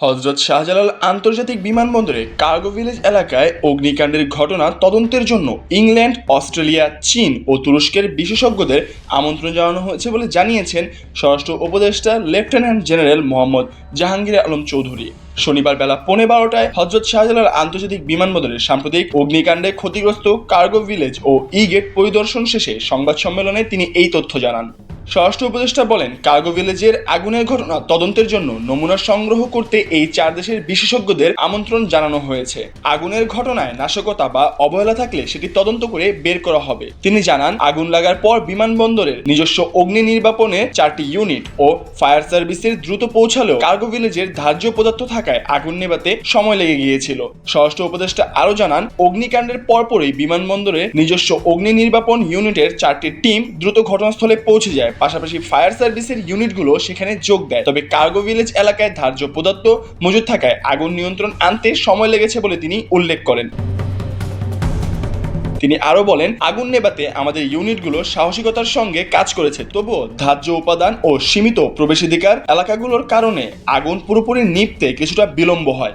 হজরত শাহজালাল আন্তর্জাতিক বিমানবন্দরে কার্গো ভিলেজ এলাকায় অগ্নিকাণ্ডের ঘটনা তদন্তের জন্য ইংল্যান্ড, অস্ট্রেলিয়া, চীন ও তুরস্কের বিশেষজ্ঞদের আমন্ত্রণ জানানো হয়েছে বলে জানিয়েছেন স্বরাষ্ট্র উপদেষ্টা লেফটেন্যান্ট জেনারেল মোহাম্মদ জাহাঙ্গীর আলম চৌধুরী। শনিবার বেলা পৌনে বারোটায় হজরত শাহজালাল আন্তর্জাতিক বিমানবন্দরের সাম্প্রতিক অগ্নিকাণ্ডে ক্ষতিগ্রস্ত কার্গো ভিলেজ ও ই গেট পরিদর্শন শেষে সংবাদ সম্মেলনে তিনি এই তথ্য জানান। স্বরাষ্ট্র উপদেষ্টা বলেন, কার্গো ভিলেজের আগুনের ঘটনা তদন্তের জন্য নমুনা সংগ্রহ করতে এই চার দেশের বিশেষজ্ঞদের আমন্ত্রণ জানানো হয়েছে। আগুনের ঘটনায় নাশকতা বা অবহেলা থাকলে সেটি তদন্ত করে বের করা হবে। তিনি জানান, আগুন লাগার পর বিমানবন্দরের নিজস্ব অগ্নি নির্বাপনে চারটি ইউনিট ও ফায়ার সার্ভিসের দ্রুত পৌঁছালেও কার্গো ভিলেজের ধার্য পদার্থ থাকায় আগুন নেভাতে সময় লেগে গিয়েছিল। স্বরাষ্ট্র উপদেষ্টা আরও জানান, অগ্নিকাণ্ডের পরপরই বিমানবন্দরে নিজস্ব অগ্নি নির্বাপন ইউনিটের চারটি টিম দ্রুত ঘটনাস্থলে পৌঁছে যায়। পাশাপাশি ফায়ার সার্ভিসের ইউনিটগুলো সেখানে যোগ দেয়। তবে কার্গো ভিলেজ এলাকায় ধার্য পদার্থ মজুদ থাকায় আগুন নিয়ন্ত্রণ আনতে সময় লেগেছে বলে তিনি উল্লেখ করেন। তিনি আরও বলেন, আগুন নেভাতে আমাদের ইউনিটগুলো সাহসিকতার সঙ্গে কাজ করেছে, তবুও ধার্য উপাদান ও সীমিত প্রবেশাধিকার এলাকাগুলোর কারণে আগুন পুরোপুরি নিভতে কিছুটা বিলম্ব হয়।